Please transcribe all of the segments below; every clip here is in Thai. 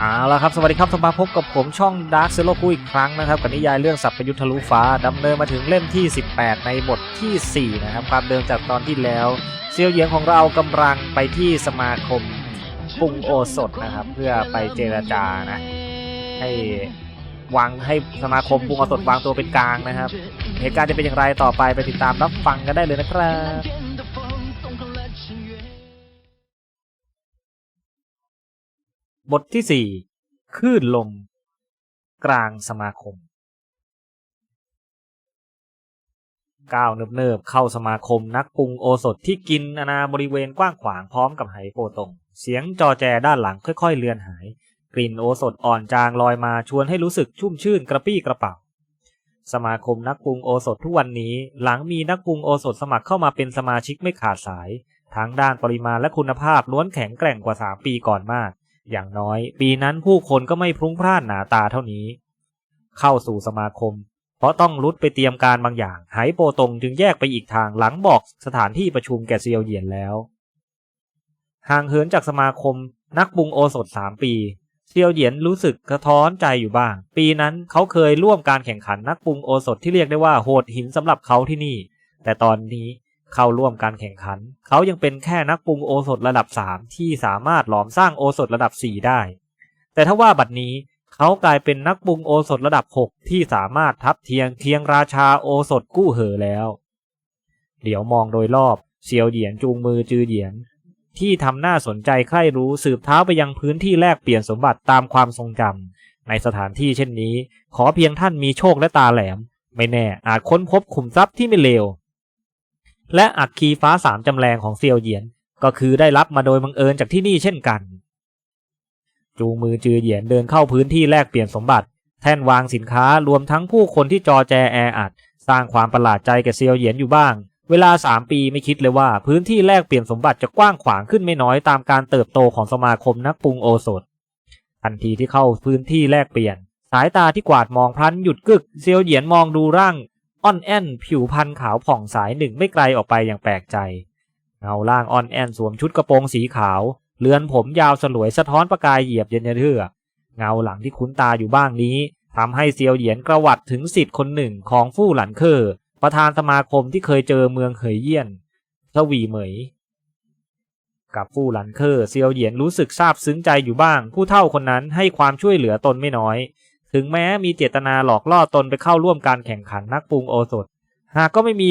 เอาละครับสวัสดีครับสมาพบกับผมช่อง Dark z e r o กูอีกครั้งนะครับกับนิยายเรื่องสัพพยุทธทะลุฟ้าดำเนินมาถึงเล่มที่ 18 ในบททีสี่4 นะครับความเดิมจากตอนที่แล้วเซียวเหยียงของเรากำลังไปที่สมาคมปรุงโอสถนะครับ เพื่อไปเจรจานะให้วางให้สมาคมปรุงโอสถวางตัวเป็นกลางนะครับ เหตุการณ์จะเป็นอย่างไรต่อไปไปติดตามรับฟังกันได้เลยนะครับ บทที่สี่คลื่นลม กลางสมาคม ก้าวเนิบๆเข้าสมาคมนักปรุงโอสถที่กินอาณาบริเวณกว้างขวางพร้อมกับไหโปตง เสียงจอแจด้านหลังค่อยๆเลือนหาย กลิ่นโอสถอ่อนจางลอยมาชวนให้รู้สึกชุ่มชื่นกระปี้กระเป๋า สมาคมนักปรุงโอสถทุกวันนี้ หลังมีนักปรุงโอสถสมัครเข้ามาเป็นสมาชิกไม่ขาดสาย ทั้งด้านปริมาณและคุณภาพล้วนแข็งแกร่งกว่า3ปีก่อนมาก อย่างน้อย ปีนั้นผู้คนก็ไม่พรุ้งพร่านหนาตาเท่านี้ เข้าสู่สมาคม เพราะต้องรุดไปเตรียมการบางอย่าง ไหโปตงจึงแยกไปอีกทางหลังบอกสถานที่ประชุมแก่เซียวเหยียนแล้ว ห่างเหินจากสมาคม นักบุงโอสถสามปีเซียวเหยียนรู้สึกกระท้อนใจอยู่บ้าง ปีนั้นเขาเคยร่วมการแข่งขันนักปรุงโอสถที่เรียกได้ว่าโหดหินสำหรับเขาที่นี่ แต่ตอนนี้ เข้าร่วมการแข่งขัน เขายังเป็นแค่นักปรุงโอสถระดับ 3 ที่สามารถหลอมสร้างโอสถระดับ 4 ได้ แต่ถ้าว่าบัดนี้เขากลายเป็นนักปรุงโอสถระดับ 6 ที่สามารถทับเทียงเคียงราชาโอสถกู้เหอแล้ว เดี๋ยวมองโดยรอบเซียวเหยียนจูงมือจือเหยียน ที่ทำหน้าสนใจใคร่รู้สืบเท้าไปยังพื้นที่แลกเปลี่ยนสมบัติตามความทรงจำในสถานที่เช่นนี้ ขอเพียงท่านมีโชคและตาแหลม ไม่แน่อาจค้นพบขุมทรัพย์ที่ไม่เลว และอักคีฟ้าสามจำแรงของเซียวเหยียน ก็คือได้รับมาโดยบังเอิญจากที่นี่เช่นกัน จูงมือจือเหยียนเดินเข้าพื้นที่แลกเปลี่ยนสมบัติ แท่นวางสินค้ารวมทั้งผู้คนที่จอแจแออัด สร้างความประหลาดใจแก่เซียวเหยียนอยู่บ้าง เวลาสามปีไม่คิดเลยว่าพื้นที่แลกเปลี่ยนสมบัติจะกว้างขวางขึ้นไม่น้อยตามการเติบโตของสมาคมนักปรุงโอสถทันทีที่เข้าพื้นที่แลกเปลี่ยน สายตาที่กวาดมองพลันหยุดกึกเซียวเหยียนมองดูร่าง อ่อนแอนผิวพันขาวผ่องสายหนึ่งไม่ไกลออกไปอย่างแปลกใจเงาล่างอ่อนแอนสวมชุดกระโปรงสีขาว เลือนผมยาวสลวยสะท้อนประกายเหยียบเย็นเทือกเงาหลังที่คุ้นตาอยู่บ้างนี้ทำให้เซียวเหยียนกระวัดถึงสิทธิ์คนหนึ่งของฟู่หลันเคอร์ประธานสมาคมที่เคยเจอเมืองเหยเยี่ยนทวีเหมย กับฟู่หลันเคอร์เซียวเหยียนรู้สึกซาบซึ้งใจอยู่บ้าง ผู้เฒ่าคนนั้นให้ความช่วยเหลือตนไม่น้อย ถึงแม้มีเจตนาหลอกล่อตนไปเข้าร่วมการแข่งขันนักปรุงโอสถ หากก็ไม่มี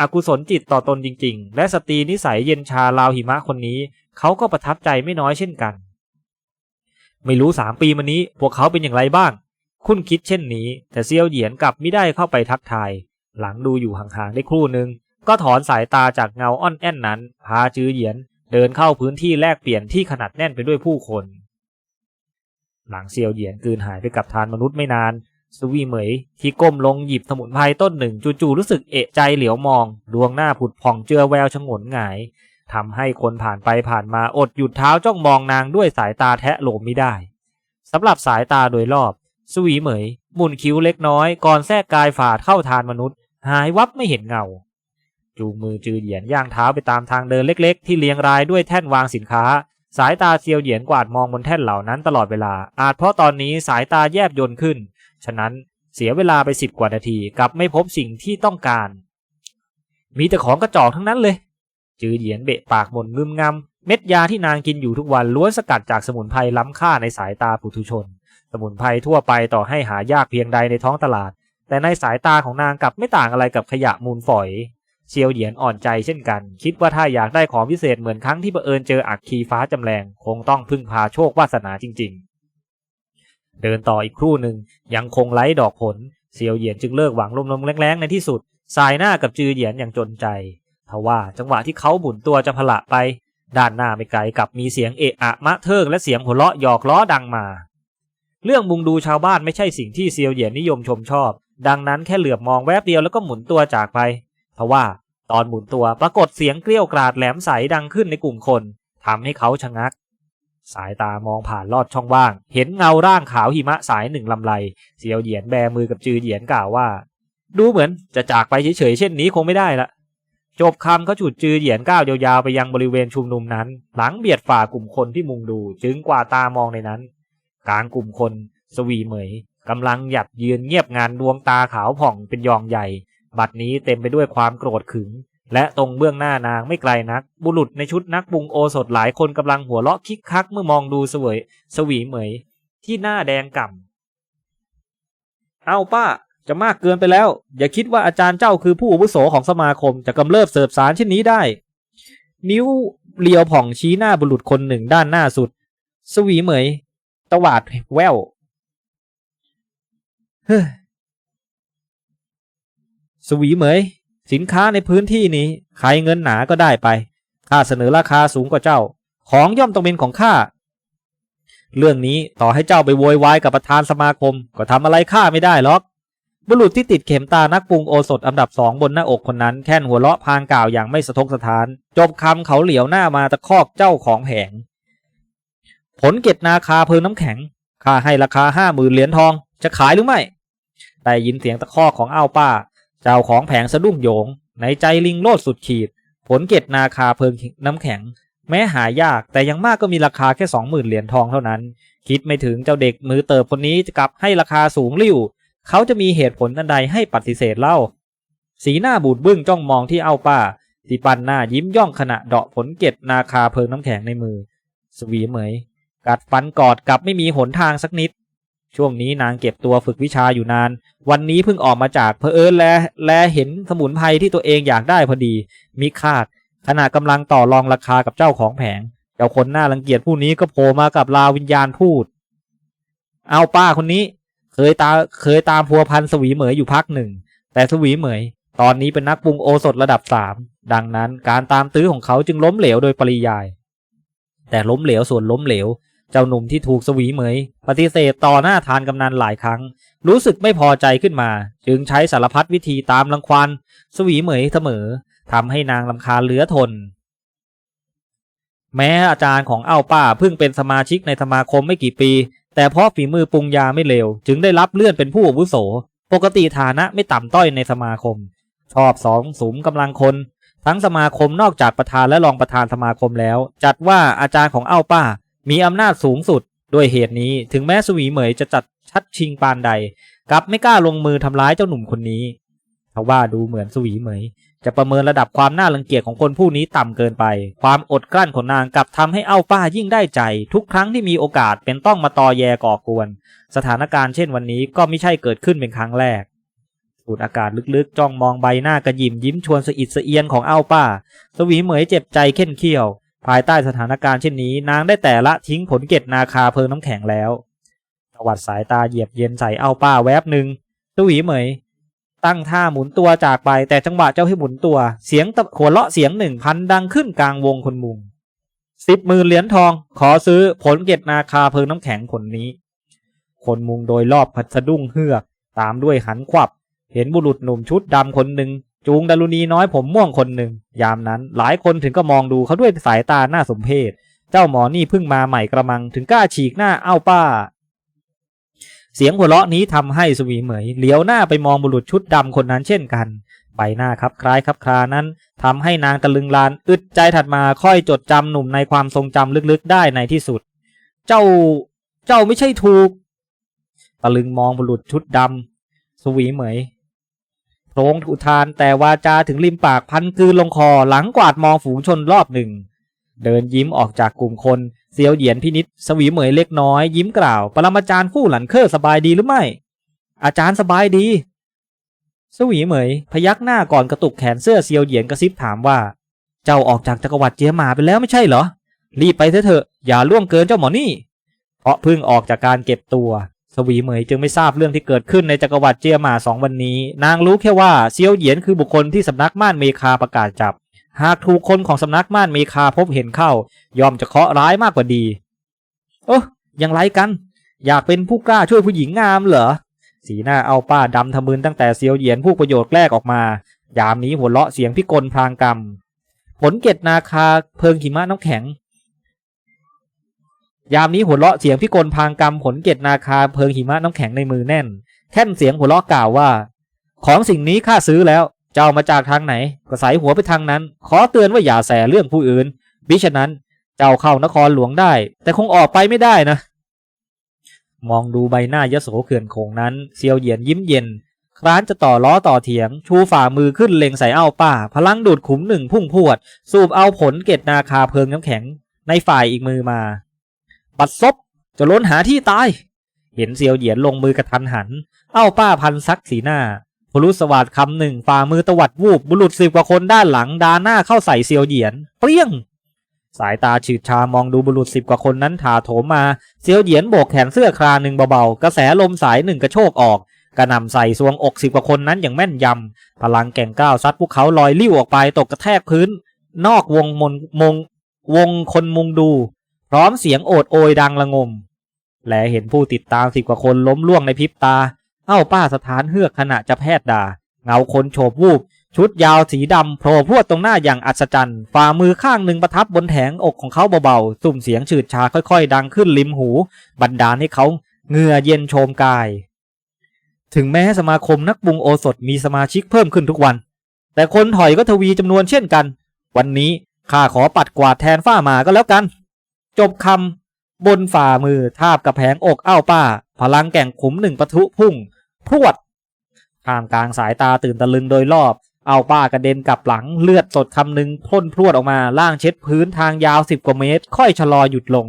อกุศลจิตต่อตนจริง ๆ และสตรีนิสัยเย็นชาลาวหิมะคนนี้ เขาก็ประทับใจไม่น้อยเช่นกัน ไม่รู้สามปีมานี้ พวกเขาเป็นอย่างไรบ้าง คุณคิดเช่นนี้ แต่เซียวเหยียนกลับไม่ได้เข้าไปทักทาย หลังดูอยู่ห่างๆได้ครู่หนึ่งก็ถอนสายตาจากเงาอ่อนแอนนั้น พาจือเหยียนเดินเข้าพื้นที่แลกเปลี่ยนที่ขนาดแน่นไปด้วยผู้คน หลังเซียวเหยียนกืนหายไปกับทานมนุษย์ไม่นานสวีเหมยที่ก้มลงหยิบสมุนไพรต้นหนึ่งจู่ๆรู้สึกเอะใจเหลียวมอง ดวงหน้าผุดผ่องเจือแววชงนหงายทำให้คนผ่านไปผ่านมาอดหยุดเท้าจ้องมองนางด้วยสายตาแทะโหลมไม่ได้สำหรับสายตาโดยรอบสวีเหมยหมุนคิ้วเล็กน้อย ก่อนแทรกกายฝาดเข้าทานมนุษย์ หายวับไม่เห็นเงา จูงมือจือเหยียนย่างเท้าไปตามทางเดินเล็ก ๆ ที่เรียงรายด้วยแท่นวางสินค้า สายตาเซียวเหยียนกวาดมองบนแท่นเหล่านั้นตลอดเวลา อาจเพราะตอนนี้สายตาแยบยนต์ขึ้น ฉะนั้นเสียเวลาไปสิบกว่านาทีกลับไม่พบสิ่งที่ต้องการ มีแต่ของกระจอกทั้งนั้นเลย จือเหยียนเบะปากหม่นงึมงำเม็ดยาที่นางกินอยู่ทุกวันล้วนสกัดจากสมุนไพรล้ำค่าในสายตาปุถุชน สมุนไพรทั่วไปต่อให้หายากเพียงใดในท้องตลาด แต่ในสายตาของนางกลับไม่ต่างอะไรกับขยะมูลฝอย เซียวเหยียนอ่อนใจเช่นกัน คิดว่าถ้าอยากได้ของพิเศษเหมือนครั้งที่เอิญเจออักคีฟ้าจำแรงคงต้องพึ่งพาโชควาสนาจริง ๆ เดินต่ออีกครู่หนึ่งยังคงไร้ดอกผลเซียวเหยียนจึงเลิกหวังลมๆแรงๆในที่สุด สายหน้ากับจือเหยียนอย่างจนใจทว่าจังหวะที่เขาบุนตัวจะพละไป ด้านหน้าไม่ไกลกับมีเสียงเอะอะมะเทิงและเสียงหัวเราะหยอกล้อดังมา เรื่องมุงดูชาวบ้านไม่ใช่สิ่งที่เซียวเหยียนนิยมชมชอบ ดังนั้นแค่เหลือบมองแวบเดียวแล้วก็หมุนตัวจากไป ทว่าตอนหมุนตัวปรากฏเสียงเกลี้ยวกราดแหลมใสดังขึ้นในกลุ่มคนทำให้เขาชะงัก สายตามองผ่านลอดช่องว่าง เห็นเงาร่างขาวหิมะสายหนึ่งลำไรเสียวเหยียนแบมือกับจือเหยียนกล่าวว่า ดูเหมือนจะจากไปเฉยๆเช่นนี้คงไม่ได้ละจบคำเขาฉุดจือเหยียนก้าวยาวๆไปยังบริเวณชุมนุมนั้น หลังเบียดฝ่ากลุ่มคนที่มุงดู จึงกว่าตามองในนั้น กลางกลุ่มคน สวีเหมยกำลังหยัดยืนเงียบงานดวงตาขาวผ่องเป็นยองใหญ่ บัดนี้เต็มไปด้วยความโกรธขึง และตรงเบื้องหน้านางไม่ไกลนัก บุรุษในชุดนักบุงโอสถหลายคนกำลังหัวเราะคิกคักเมื่อมองดูเสวยสวีเหมย ที่หน้าแดงก่ำเอาป้าจะมากเกินไปแล้ว อย่าคิดว่าอาจารย์เจ้าคือผู้อาวุโสของสมาคมจะกำเริบเสิร์ฟสารเช่นนี้ได้ นิ้วเลียวผ่องชี้หน้าบุรุษคนหนึ่งด้านหน้าสุด สวีเหมย ตวาดแววเฮ้ สวีเหมย สินค้าในพื้นที่นี้ใครเงินหนาก็ได้ไปข้าเสนอราคาสูงกว่าเจ้า ของย่อมต้องเป็นของข้าเรื่องนี้ต่อให้เจ้าไปโวยวายกับประธานสมาคม ก็ทำอะไรข้าไม่ได้หรอก บุรุษที่ติดเข็มตานักปรุงโอสถอันดับสองบนหน้าอกคนนั้นแค่นหัวเราะพางกล่าวอย่างไม่สะทกสะท้าน จบคำเขาเหลียวหน้ามาตะคอกเจ้าของแผง ผลเก็ดนาคาเพลิงน้ำแข็งข้าให้ราคาห้าหมื่นเหรียญทอง จะขายหรือไม่ แต่ยินเสียงตะคอกของอ้าวป้า เจ้าของแผงสะดุ้งโยง ในใจลิงโลดสุดขีด ผลเก็ดนาคาเพลิงน้ำแข็ง แม้หายากแต่ยังมากก็มีราคาแค่สองหมื่นเหรียญทองเท่านั้น คิดไม่ถึงเจ้าเด็กมือเติบคนนี้จะกลับให้ราคาสูงลิ่ว เขาจะมีเหตุผลอันใดให้ปฏิเสธเล่า สีหน้าบูดบึ้งจ้องมองที่เอาป้าที่ปันหน้ายิ้มย่องขณะเดาะผลเก็ดนาคาเพลิงน้ำแข็งในมือ สวีเหมย กัดฟันกอดกับไม่มีหนทางสักนิด ช่วงนี้นางเก็บตัวฝึกวิชาอยู่นาน วันนี้เพิ่งออกมาจากเพอเอิญแลแลเห็นสมุนไพรที่ตัวเองอยากได้พอดีมีคาดขณะกำลังต่อรองราคากับเจ้าของแผง เจ้าคนหน้ารังเกียจผู้นี้ก็โผล่มากับลาวิญญาณพูด เอาป้าคนนี้ เคยตาเคยตามพัวพันสวีเหมยอยู่พักหนึ่ง แต่สวีเหมย ตอนนี้เป็นนักปรุงโอสถระดับสามดังนั้นการตามตื้อของเขาจึงล้มเหลวโดยปริยาย แต่ล้มเหลวส่วนล้มเหลว เจ้าหนุ่มที่ถูกสวีเหมย ปฏิเสธต่อหน้าทานกำนันหลายครั้ง รู้สึกไม่พอใจขึ้นมา จึงใช้สารพัดวิธีตามรังควานสวีเหมยเสมอทำให้นางลำคาเหลือทน แม้อาจารย์ของเอ้าป้าเพิ่งเป็นสมาชิกในสมาคมไม่กี่ปี แต่เพราะฝีมือปรุงยาไม่เลวจึงได้รับเลื่อนเป็นผู้อาวุโส ปกติฐานะไม่ต่ำต้อยในสมาคม ชอบสองสมกำลังคนทั้งสมาคมนอกจากประธานและรองประธานสมาคมแล้ว จัดว่าอาจารย์ของเอ้าป้า มีอำนาจสูงสุด ด้วยเหตุนี้ถึงแม้สวีเหมยจะจัดชัดชิงปานใด กลับไม่กล้าลงมือทำร้ายเจ้าหนุ่มคนนี้ทว่าดูเหมือนสวีเหมย จะประเมินระดับความน่ารังเกียจของคนผู้นี้ต่ำเกินไป ความอดกลั้นของนางกลับทำให้เอ้าป้ายิ่งได้ใจ ทุกครั้งที่มีโอกาสเป็นต้องมาตอแยก่อกวน สถานการณ์เช่นวันนี้ก็ไม่ใช่เกิดขึ้นเป็นครั้งแรกสูดอากาศลึกๆ จ้องมองใบหน้ากระยิมยิ้มชวนสะอิดสะเอียนของเอ้าป้า สวีเหมยเจ็บใจเข็นเขี้ยว ภายใต้สถานการณ์เช่นนี้ นางได้แต่ละทิ้งผลเก็ดนาคาเพลิงน้ำแข็งแล้วตวัดสายตาเหยียบเย็นใส่เอ้าป้าแวบหนึ่งสวีเหมย ตั้งท่าหมุนตัวจากไปแต่จังหวะเจ้าให้หมุนตัว เสียงตะหัวเราะเสียงหนึ่งพันดังขึ้นกลางวงคนมุงสิบหมื่นเหรียญทอง ขอซื้อผลเก็ดนาคาเพลิงน้ำแข็งผลนี้ คนมุงโดยรอบพัดสะดุ้งเฮือก ตามด้วยหันขวับ เห็นบุรุษหนุ่มชุดดำคนหนึ่ง จูงดารุณีน้อยผมม่วงคนหนึ่ง ยามนั้นหลายคนถึงก็มองดูเขาด้วยสายตาหน้าสมเพชเจ้าหมอนี่เพิ่งมาใหม่กระมังถึงกล้าฉีกหน้าเอ้าป้า เสียงหัวเราะนี้ทำให้สวีเหมยเหลียวหน้าไปมองบุรุษชุดดำคนนั้นเช่นกัน ใบหน้าครับคล้ายครับคลานั้นทำให้นางตะลึงลานอึดใจถัดมาค่อยจดจำหนุ่มในความทรงจำลึกๆได้ในที่สุด เจ้าเจ้าไม่ใช่ถูก ตะลึงมองบุรุษชุดดำสวีเหมย พรงอุทานแต่วาจาถึงริมปากพันกืนลงคอหลังกวาดมองฝูงชนรอบหนึ่ง เดินยิ้มออกจากกลุ่มคนเซียวเหยียนพินิษสวีเหมยเล็กน้อยยิ้มกล่าว ปรมาจารย์คู่หลันเคอร์สบายดีหรือไม่ อาจารย์สบายดี สวีเหมย พยักหน้าก่อนกระตุกแขนเสื้อเซียวเหยียนกระซิบถามว่า เจ้าออกจากจักรวรรดิเจียหมาไปแล้วไม่ใช่เหรอ รีบไปเถอะอย่าล่วงเกินเจ้าหมอนี่ เพราะเพิ่งออกจากการเก็บตัว สวีเหมยจึงไม่ทราบเรื่องที่เกิดขึ้นในจักรวรรดิเจียหมาสองวันนี้ นางรู้แค่ว่าเซียวเหยียนคือบุคคลที่สำนักม่านเมคาประกาศจับ หากถูกคนของสำนักม่านเมคาพบเห็นเข้า ยอมจะเคาะร้ายมากกว่าดี โอ้ยังไรกัน อยากเป็นผู้กล้าช่วยผู้หญิงงามเหรอ สีหน้าเอาป้าดำทะมึนตั้งแต่เซียวเหยียนผู้ประโยชน์แรกออกมา ยามนี้หัวเราะเสียงพิกลพรางกรรมผลเกตนาคาเพิงหิมะน้ำแข็ง ยามนี้หัวเราะเสียงพิกลพางกรรมผลเกตนาคาเพิงหิมะน้ำแข็งในมือแน่น แค่นเสียงหัวเราะกล่าวว่า ของสิ่งนี้ข้าซื้อแล้วเจ้ามาจากทางไหน ก็ใส่หัวไปทางนั้น ขอเตือนว่าอย่าแสเรื่องผู้อื่นบิฉะนั้นเจ้าเข้านครหลวงได้ แต่คงออกไปไม่ได้นะ มองดูใบหน้ายโสเขื่อนโขงนั้นเซียวเหยียนยิ้มเย็นคร้านจะต่อล้อต่อเถียง ชูฝ่ามือขึ้นเล็งใส่เอ้าป้าพลังดูดขุมหนึ่งพุ่งพวด สูบเอาผลเกตนาคาเพลิงน้ำแข็ง ในฝ่ายอีกมือมา ปัดซบจะล้นหาที่ตาย เห็นเซียวเหยียนลงมือกระทันหัน เอ้าป้าพันซักสีหน้าพลุสวัสดคำหนึ่งฝ่ามือตวัดวูบบุรุษสิบกว่าคนด้านหลังดาหน้าเข้าใส่เซียวเหยียน เปรี้ยง สายตาฉืดชามองดูบุรุษสิบกว่าคนนั้นถาโถมมาเซียวเหยียนโบกแขนเสื้อคราหนึ่งเบาๆ กระแสลมสายหนึ่งกระโชกออก กระนำใส่ซวงอกสิบกว่าคนนั้นอย่างแม่นยำ พลังแก่งก้าวซัดพวกเขาลอยลิ้วออกไปตกกระแทกพื้น นอกวงมนมงวงคนมุงดู ร้อมเสียงโอดโอยดังระงม แลเห็นผู้ติดตามสิบกว่าคนล้มล่วงในพริบตา เอ้าป้าสถานเฮือกขณะจะแพทย์ด่า เงาคนโฉบวูบ ชุดยาวสีดำโผล่พวดตรงหน้าอย่างอัศจรรย์ ฝ่ามือข้างหนึ่งประทับบนแถงอกของเขาเบาๆสุ่มเสียงฉืดชาค่อยๆ ดังขึ้นริมหู บันดาลให้เขาเหงื่อเย็นโชมกาย ถึงแม้สมาคมนักปรุงโอสถมีสมาชิกเพิ่มขึ้นทุกวัน แต่คนถอยก็ทวีจำนวนเช่นกัน วันนี้ข้าขอปัดกวาดแทนฝ้าหมาก็แล้วกัน จบคำบนฝ่ามือทาบกับแผงอกเอ้าป้า พลังแก่งขุมหนึ่งปะทุพุ่ง พรวดท่ามกลางสายตาตื่นตะลึงโดยรอบ เอาป้ากระเด็นกลับหลังเลือดสดคำหนึ่งพ่นพรวดออกมาล่างเช็ดพื้นทางยาวสิบกว่าเมตร ค่อยชะลอหยุดลง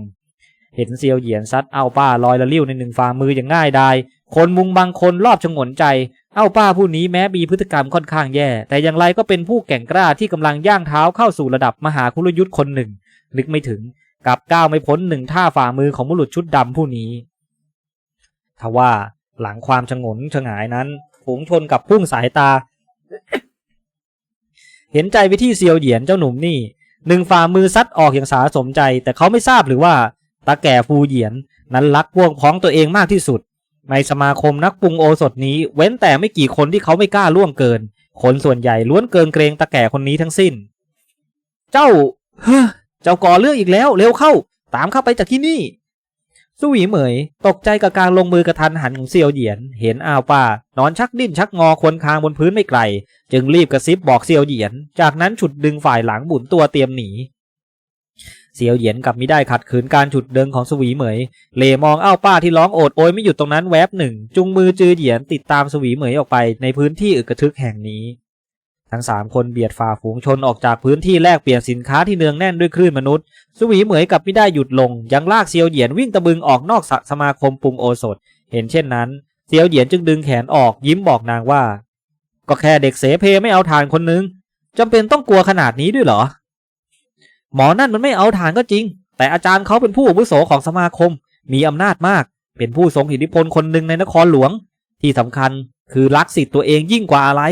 เห็นเซียวเหยียนซัดเอาป้าลอยละลิ้วในหนึ่งฝ่ามืออย่างง่ายดายคนมุงบางคนรอบชงนใจ เอาป้าผู้นี้แม้มีพฤติกรรมค่อนข้างแย่ แต่อย่างไรก็เป็นผู้แก่งกล้าที่กำลังย่างเท้าเข้าสู่ระดับมหาคุรยุทธ์คนหนึ่ง นึกไม่ถึง กับก้าวไม่พ้นหนึ่งท่าฝ่ามือของบุรุษชุดดำผู้นี้ทว่าหลังความชงนชงายนั้นฝูงชนกับพุ่งสายตา เห็นใจไปที่เซียวเหยียนเจ้าหนุ่มนี่หนึ่งฝ่ามือซัดออกอย่างสาสมใจ แต่เขาไม่ทราบหรือว่าตาแก่ฟูเหยียนนั้นรักพวกพ้องตัวเองมากที่สุด ในสมาคมนักปรุงโอสถนี้ เว้นแต่ไม่กี่คนที่เขาไม่กล้าล่วงเกิน คนส่วนใหญ่ล้วนเกินเกรงตาแก่คนนี้ทั้งสิ้น เจ้า เฮ้ เจ้าก่อเรื่องอีกแล้วเร็วเข้า ตามเข้าไปจากที่นี่สุวีเหมย ตกใจกับการลงมือกระทันหันของเซียวเหยียน เห็นอ้าวป้านอนชักดิ้นชักงอควนคางบนพื้นไม่ไกล จึงรีบกระซิบบอกเซียวเหยียน จากนั้นฉุดดึงฝ่ายหลังบุนตัวเตรียมหนีเซียวเหยียนกลับไม่ได้ขัดขืนการฉุดดึงของสวีเหมย เลมองอ้าวป้าที่ร้องโอดโอยไม่หยุดตรงนั้นแวบหนึ่ง จุงมือจือเหยียนติดตามสวีเหมยออกไปในพื้นที่อึกกระทึกแห่งนี้ ทั้งสามคนเบียดฝ่าฝูงชนออกจากพื้นที่แลกเปลี่ยนสินค้าที่เนืองแน่นด้วยคลื่นมนุษย์สวีเหมยกับไม่ได้หยุดลง ยังลากเซียวเหยียนวิ่งตะบึงออกนอกสสมาคมปรุงโอสถ เห็นเช่นนั้น เซียวเหยียนจึงดึงแขนออกยิ้มบอกนางว่า ก็แค่เด็กเสเพไม่เอาทานคนนึงจำเป็นต้องกลัวขนาดนี้ด้วยเหรอ หมอนั่นมันไม่เอาทานก็จริง แต่อาจารย์เขาเป็นผู้อาวุโสของสมาคม มีอำนาจมาก เป็นผู้ทรงอิทธิพลคนหนึ่งในนครหลวง ที่สำคัญคือรักสิทธิ์ตัวเองยิ่งกว่าอะไร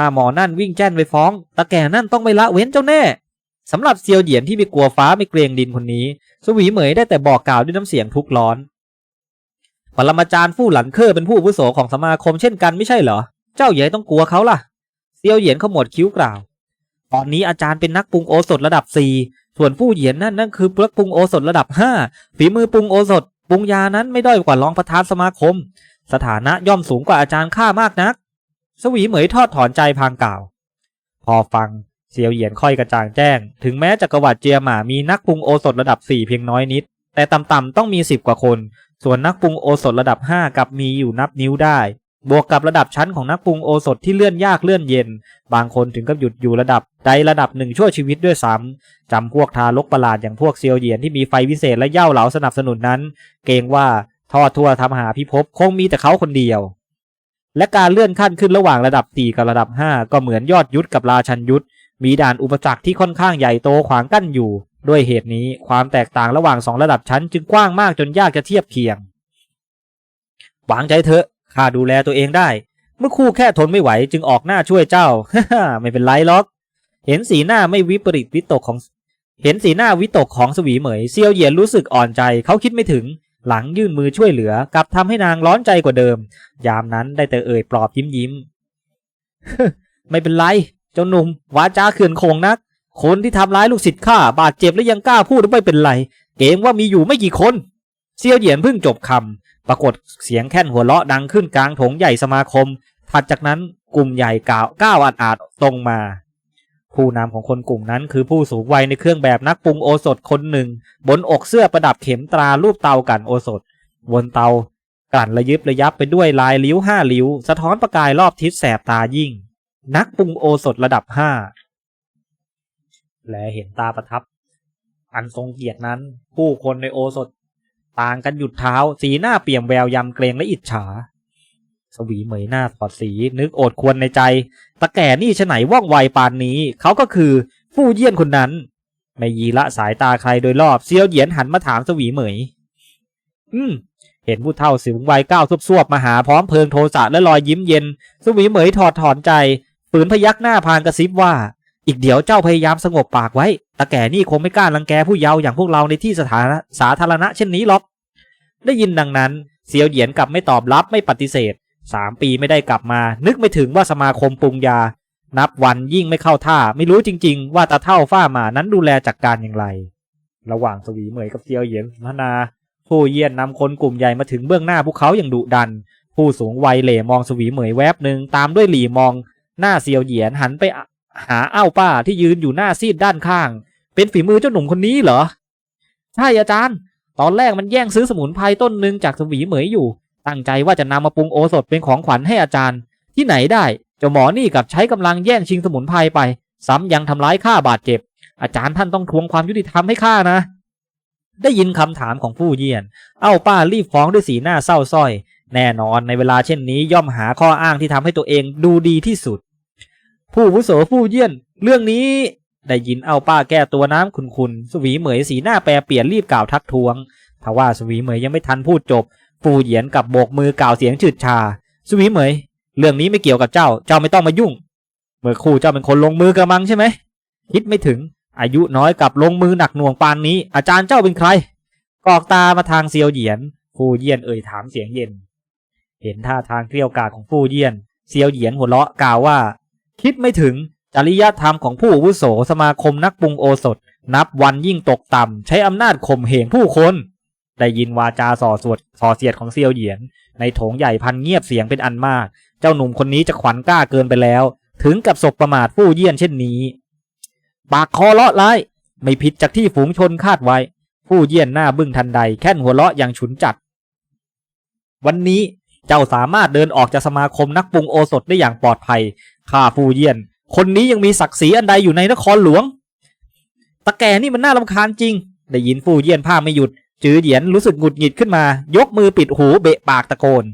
ถ้าหมอนั่นวิ่งแจ้นไปฟ้องตาแก่นั่นต้องไม่ละเว้นเจ้าแน่สำหรับเซียวเหยียนที่ไม่กลัวฟ้าไม่เกรงดินคนนี้ สวีเหมยได้แต่บอกกล่าวด้วยน้ำเสียงทุกข์ร้อนปรมาจารย์ฟู่หลันเคอเป็นผู้อาวุโสของสมาคมเช่นกันไม่ใช่เหรอ เจ้าใหญ่ต้องกลัวเขาล่ะ เซียวเหยียนขมวดคิ้วกล่าว ตอนนี้อาจารย์เป็นนักปรุงโอสถระดับสี่ส่วนผู้เหยียนนั่นนั่นคือนักปรุงโอสถระดับห้าฝีมือปรุงโอสถปรุงยานั้นไม่ด้อยกว่ารองประธานสมาคม สถานะย่อมสูงกว่าอาจารย์ข้ามากนัก สวีเหมยทอดถอนใจพางกล่าว พอฟังเซียวเหยียนค่อยกระจ่างแจ้ง ถึงแม้จักรวรรดิเจียหมามีนักปรุงโอสถระดับสี่เพียงน้อยนิด แต่ต่ำๆต้องมีสิบกว่าคน ส่วนนักปรุงโอสถระดับห้ากับมีอยู่นับนิ้วได้ บวกกับระดับชั้นของนักปรุงโอสถที่เลื่อนยากเลื่อนเย็น บางคนถึงกับหยุดอยู่ระดับใดระดับหนึ่งชั่วชีวิตด้วยซ้ำจำพวกทารกประหลาดอย่างพวกเซียวเหยียนที่มีไฟวิเศษและเย่าเหลาสนับสนุนนั้น เกรงว่าทอดทั่วทำหาพิภพคงมีแต่เขาคนเดียว และการเลื่อนขั้นขึ้นระหว่างระดับ 4 กับระดับ 5 ก็เหมือนยอดยุทธกับราชันยุทธมีด่านอุปสรรคที่ค่อนข้างใหญ่โตขวางกั้นอยู่ ด้วยเหตุนี้ความแตกต่างระหว่างสองระดับชั้น จึงกว้างมากจนยากจะเทียบเคียงหวังใจเถอะข้าดูแลตัวเองได้ เมื่อคู่แค่ทนไม่ไหวจึงออกหน้าช่วยเจ้าไม่เป็นไรหรอก เห็นสีหน้าไม่วิปริตวิตกของ เห็นสีหน้าวิตกของสวีเหมยเซียวเหยียนรู้สึกอ่อนใจเขาคิดไม่ถึง หลังยื่นมือช่วยเหลือกลับทำให้นางร้อนใจกว่าเดิม ยามนั้นได้แต่เอ่ยปลอบยิ้มยิ้มไม่เป็นไร เจ้าหนุ่มวาจาเขื่อนโคงนัก คนที่ทำร้ายลูกศิษย์ข้าบาดเจ็บและยังกล้าพูดไม่เป็นไร เกรงว่ามีอยู่ไม่กี่คนเซียวเหยียนเพิ่งจบคำปรากฏเสียงแค่นหัวเราะดังขึ้นกลางถงใหญ่สมาคม ถัดจากนั้นกลุ่มใหญ่ก้าวก้าวอาดอาดตรงมา ผู้นำของคนกลุ่มนั้นคือผู้สูงวัยในเครื่องแบบนักปรุงโอสถคนหนึ่ง บนอกเสื้อประดับเข็มตรารูปเตากันโอสถ บนเตากลั่นระยิบระยับไปด้วยลายลิ้วห้าลิ้ว สะท้อนประกายรอบทิศแสบตายิ่ง นักปรุงโอสถระดับห้าและเห็นตาประทับ อันทรงเกียรตินั้น ผู้คนในโอสถ ต่างกันหยุดเท้า สีหน้าเปี่ยมแววยำเกรงและอิจฉา สวีเหมยหน้าถอดสี นึกโอดควรในใจ ตะแก่นี่ฉะไหนว่องไวปานนี้ เขาก็คือฟู่เยี่ยนคนนั้น ไม่ยีละสายตาใครโดยรอบเซียวเหยียนหันมาถามสวีเหมย อืม เห็นผู้เฒ่าสูงวัยก้าวซวบๆมาหาพร้อมเพลิงโทสะและรอยยิ้มเย็น สวีเหมยถอดถอนใจฝืนพยักหน้าพางกระซิบว่า อีกเดี๋ยวเจ้าพยายามสงบปากไว้ตาแก่นี่คงไม่กล้ารังแกผู้เยาว์อย่างพวกเราในที่สถานะสาธารณะเช่นนี้หรอก ได้ยินดังนั้นเซียวเหยียนกลับไม่ตอบรับไม่ปฏิเสธ สามปีไม่ได้กลับมา นึกไม่ถึงว่าสมาคมปรุงยา นับวันยิ่งไม่เข้าท่า ไม่รู้จริง ๆ ว่าตาเท่าฝ้าหมานั้นดูแลจัดกการอย่างไร ระหว่างสวีเหมยกับเซียวเหยียนสนทนาผู้เยี่ยนนำคนกลุ่มใหญ่มาถึงเบื้องหน้าพวกเขาอย่างดุดัน ผู้สูงวัยเหล่มองสวีเหมยแวบหนึ่งตามด้วยหลี่มอง หน้าเซียวเหยียนหันไปหาเอ้าป้าที่ยืนอยู่หน้าซีดด้านข้าง เป็นฝีมือเจ้าหนุ่มคนนี้เหรอ ใช่อาจารย์ ตอนแรกมันแย่งซื้อสมุนไพรต้นหนึ่งจากสวีเหมยอยู่ ตั้งใจว่าจะนำมาปรุงโอสถเป็นของขวัญให้อาจารย์ ที่ไหนได้เจ้าหมอนี่กับใช้กำลังแย่งชิงสมุนไพรไป ซ้ำยังทำร้ายข้าบาดเจ็บ อาจารย์ท่านต้องทวงความยุติธรรมให้ข้านะ ได้ยินคำถามของผู้เยี่ยน เอ้าป้ารีบฟ้องด้วยสีหน้าเศร้าส้อย แน่นอนในเวลาเช่นนี้ย่อมหาข้ออ้างที่ทำให้ตัวเองดูดีที่สุด ผู้วุโสผู้เยี่ยน เรื่องนี้ได้ยินเอาป้าแก้ตัวน้ำคุณคุณสวีเหมยสีหน้าแปรเปลี่ยนรีบกล่าวทักท้วงทว่าสวีเหมยยังไม่ทันพูดจบ ปูเหยียนกับโบกมือกล่าวเสียงฉืดชาสวีเหมย เรื่องนี้ไม่เกี่ยวกับเจ้า เจ้าไม่ต้องมายุ่ง เมื่อครู่เจ้าเป็นคนลงมือกระมังใช่ไหม คิดไม่ถึง อายุน้อยกับลงมือหนักหน่วงปานนี้ อาจารย์เจ้าเป็นใคร กอกตามาทางเซียวเหยียน ฟูเยี่ยนเอ่ยถามเสียงเย็น เห็นท่าทางเกลียวกาดของฟูเยี่ยน เซียวเหยียนหัวเราะกล่าวว่า คิดไม่ถึงจริยธรรมของผู้อาวุโสสมาคมนักปรุงโอสถ นับวันยิ่งตกต่ำใช้อำนาจข่มเหงผู้คน ได้ยินวาจาส่อสวดส่อเสียดของเซียวเหยียน ในโถงใหญ่พันเงียบเสียงเป็นอันมาก เจ้าหนุ่มคนนี้จะขวัญกล้าเกินไปแล้ว ถึงกับศกประมาทผู้เยี่ยนเช่นนี้ปากคอเลาะร้ายไม่ผิดจากที่ฝูงชนคาดไว้ ผู้เยี่ยนหน้าบึ้งทันใด แค่นหัวเราะอย่างฉุนจัด วันนี้เจ้าสามารถเดินออกจากสมาคมนักปรุงโอสถได้อย่างปลอดภัยข้าผู้เยี่ยน คนนี้ยังมีศักดิ์ศรีอันใดอยู่ในนครหลวง ตะแก่นี่มันน่ารำคาญจริง ได้ยินฟู่เยี่ยนผ้าไม่หยุด จือเหยียนรู้สึกหงุดหงิดขึ้นมา ยกมือปิดหูเบะปากตะโกน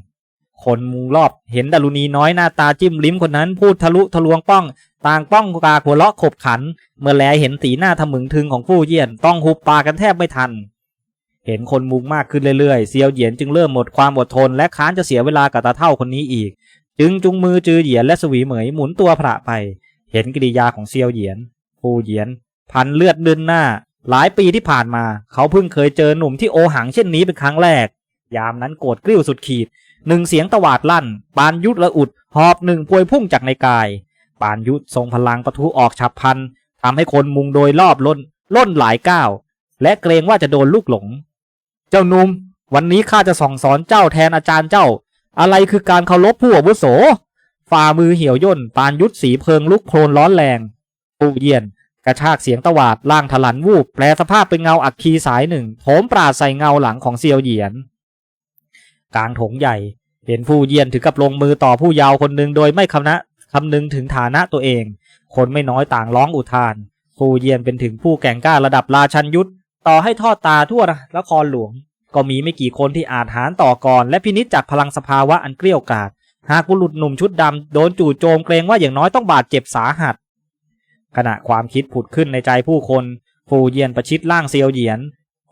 คนมุงรอบเห็นดารุณีน้อยหน้าตาจิ้มลิ้มคนนั้นพูดทะลุทะลวงป้อง ต่างป้องกาหัวเราะขบขัน เมื่อแลเห็นสีหน้าทะมึงทึงของฟู่เยี่ยนต้องหุบปากกันแทบไม่ทัน เห็นคนมุงมากขึ้นเรื่อยๆเซียวเหยียนจึงเริ่มหมดความอดทนและค้านจะเสียเวลากับตาเท่าคนนี้อีก จึงจุงมือจือเหยียนและสวีเหมยหมุนตัวพระไป เห็นกิริยาของเซียวเหยียนฟูเหยียนพันเลือดดินหน้า หลายปีที่ผ่านมา เขาเพิ่งเคยเจอหนุ่มที่โอหังเช่นนี้เป็นครั้งแรก ยามนั้นโกรธกริ้วสุดขีด หนึ่งเสียงตวาดลั่น ปานยุทธละอุด หอบหนึ่งพวยพุ่งจากในกาย ปานยุทธทรงพลังประทุออกฉับพันทำให้คนมุงโดยรอบล้น ล้นหลายก้าว และเกรงว่าจะโดนลูกหลง เจ้าหนุ่ม วันนี้ข้าจะส่องสอนเจ้าแทนอาจารย์เจ้า อะไรคือการเคารพผู้อาวุโส ฝ่ามือเหี่ยวย่น ปานยุทธสีเพิงลุกโคลนร้อนแรงปูเยียน กระชากเสียงตวาดล่างถลันวูบแปลสภาพเป็นเงาอักคีสายหนึ่งโถมปราดใส่เงาหลังของเซียวเหยียน กลางโถงใหญ่ เห็นผู้เยียนถึงกับลงมือต่อผู้ยาวคนหนึ่งโดยไม่คำนะคำนึงถึงฐานะตัวเอง คนไม่น้อยต่างร้องอุทาน ผู้เยียนเป็นถึงผู้แก่งกล้าระดับราชันยุทธต่อให้ทอดตาทั่วละครหลวง ก็มีไม่กี่คนที่อาจหารต่อกรและพินิจจากพลังสภาวะอันเกลี้ยวกาดหากบุรุษหนุ่มชุดดำโดนจู่โจมเกรงว่าอย่างน้อยต้องบาดเจ็บสาหัส ขณะความคิดผุดขึ้นในใจผู้คน ฟูเยียนประชิดล่างเซียวเหยียน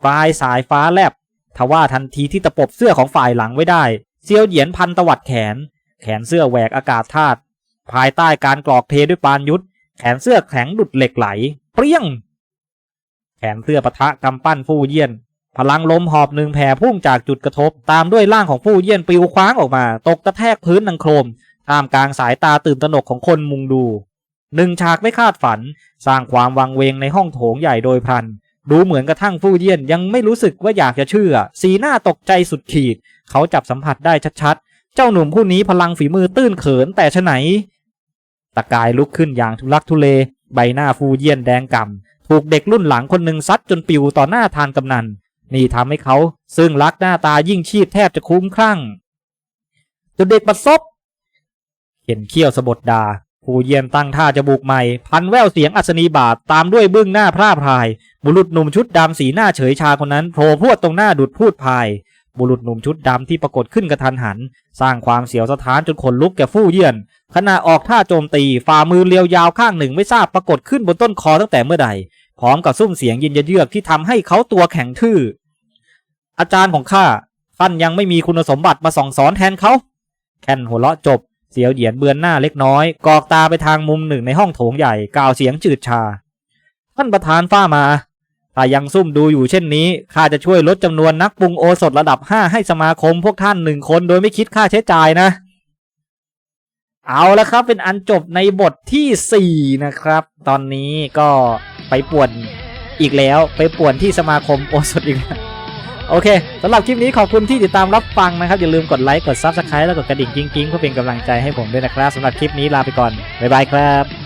ปลายสายฟ้าแลบทว่าทันทีที่ตะปบเสื้อของฝ่ายหลังไว้ได้เซียวเหยียนพันตวัดแขน แขนเสื้อแหวกอากาศธาตุภายใต้การกรอกเทด้วยปานยุทธแขนเสื้อแข็งดุดเหล็กไหล เปรี้ยง แขนเสื้อปะทะกำปั้นฟูเยียน พลังลมหอบหนึ่งแผ่พุ่งจากจุดกระทบ ตามด้วยร่างของผู้เยี่ยนปลิวคว้างออกมา ตกกระแทกพื้นนังโครมท่ามกลางสายตาตื่นตระหนกของคนมุงดู หนึ่งฉากไม่คาดฝัน สร้างความวังเวงในห้องโถงใหญ่โดยพลัน ดูเหมือนกระทั่งผู้เยี่ยนยังไม่รู้สึกว่าอยากจะเชื่อ สีหน้าตกใจสุดขีด เขาจับสัมผัสได้ชัดๆ เจ้าหนุ่มผู้นี้พลังฝีมือตื้นเขินแต่ชะไหน ตะกายลุกขึ้นอย่างทุลักทุเล ใบหน้าฟูเยี่ยนแดงก่ำถูกเด็กรุ่นหลังคนหนึ่งซัดจนปิวต่อหน้าทานกำนันนี่ทำให้เขาซึ่งรักหน้าตายิ่งชีพแทบจะคุ้มคลั่งจนเด็กบัดซบเข็นเขี้ยวสะบดดา ผู้เยี่ยมตั้งท่าจะบุกใหม่ พันแววเสียงอัศนีบาทตามด้วยบื้งหน้าพร่าพราย บุรุษหนุ่มชุดดำสีหน้าเฉยชาคนนั้นโผล่พรวดตรงหน้าดุดพูดพาย บุรุษหนุ่มชุดดำที่ปรากฏขึ้นกระทันหัน สร้างความเสียวสะท้านจนขนลุกแก่ผู้เยี่ยนขณะออกท่าโจมตีฝ่ามือเลียวยาวข้างหนึ่งไม่ทราบปรากฏขึ้นบนต้นคอตั้งแต่เมื่อใด พร้อมกับซุ้มเสียงเย็นเยือกที่ทำให้เขาตัวแข็งทื่อ อาจารย์ของข้าท่านยังไม่มีคุณสมบัติมาส่องสอนแทนเขาแคนหัวเราะจบ เสียวเหยียนเบือนหน้าเล็กน้อย กอกตาไปทางมุมหนึ่งในห้องโถงใหญ่กล่าวเสียงจืดชา ท่านประธานฝ้ามา ถ้ายังซุ่มดูอยู่เช่นนี้ข้าจะช่วยลดจำนวนนักปรุงโอสถระดับ5ให้สมาคมพวกท่านหนึ่งคนโดยไม่คิดค่าใช้จ่ายนะ เอาละครับเป็นอันจบในบทที่ 4 นะครับ ตอนนี้ก็ไปป่วนอีกแล้วไปป่วนที่สมาคมโอสถอีกแล้ว โอเคสำหรับคลิปนี้ขอบคุณที่ติดตามรับฟังนะครับ อย่าลืมกดไลค์กดซับสไครต์แล้วกดกระดิ่งกิ้งๆเพื่อเป็นกำลังใจให้ผมด้วยนะครับสำหรับคลิปนี้ลาไปก่อนบ๊ายบายครับ